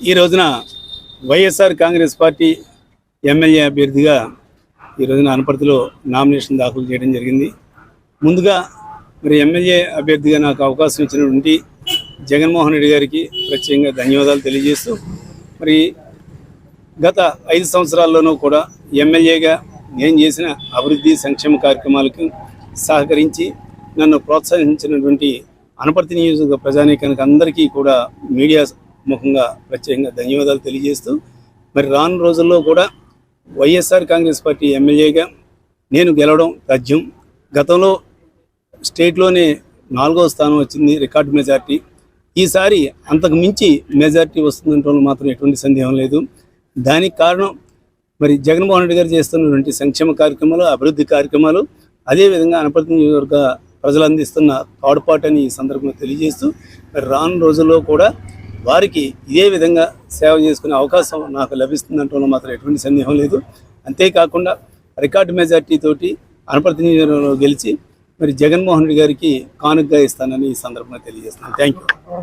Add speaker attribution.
Speaker 1: ఈ రోజున YSR Congress party MLA అభ్యర్థిగా ఈ రోజున అనపర్తిలో నామినేషన్ దాఖలు చేయడం జరిగింది. ముందుగా మరి ఎమ్మెల్యే అభ్యర్థిగా నాకు అవకాశం ఇచ్చినటువంటి జగన్మోహన్ రెడ్డి గారికి ప్రత్యేకంగా ధన్యవాదాలు తెలియజేస్తూ మరి గత ఐదు సంవత్సరాల్లోనూ కూడా ఎమ్మెల్యేగా నేను చేసిన అభివృద్ధి సంక్షేమ కార్యక్రమాలకు సహకరించి నన్ను ప్రోత్సహించినటువంటి అనపర్తి నియోజక ప్రజానీకానికి అందరికీ కూడా మీడియా ముఖంగా ప్రత్యేకంగా ధన్యవాదాలు తెలియజేస్తూ మరి రాను రోజుల్లో కూడా వైఎస్ఆర్ కాంగ్రెస్ పార్టీ ఎమ్మెల్యేగా నేను గెలవడం తథ్యం గతంలో స్టేట్లోనే నాలుగో స్థానం వచ్చింది రికార్డు మెజార్టీ. ఈసారి అంతకు మించి మెజార్టీ వస్తుందంటే మాత్రం ఎటువంటి సందేహం లేదు. దానికి కారణం మరి జగన్మోహన్ రెడ్డి గారు చేస్తున్నటువంటి సంక్షేమ కార్యక్రమాలు అభివృద్ధి కార్యక్రమాలు అదేవిధంగా అనపర్తి నియోజకవర్గ ప్రజలు అందిస్తున్న తోడ్పాటని ఈ సందర్భంగా తెలియజేస్తూ మరి రాను రోజుల్లో కూడా వారికి ఇదే విధంగా సేవ చేసుకునే అవకాశం నాకు లభిస్తుందంటే మాత్రం ఎటువంటి సందేహం లేదు. అంతేకాకుండా రికార్డు మెజార్టీ తోటి అనపర్తి నియోజకవర్గంలో గెలిచి మరి జగన్మోహన్ రెడ్డి గారికి కానుకగా ఇస్తానని ఈ సందర్భంగా తెలియజేస్తున్నాను. Thank you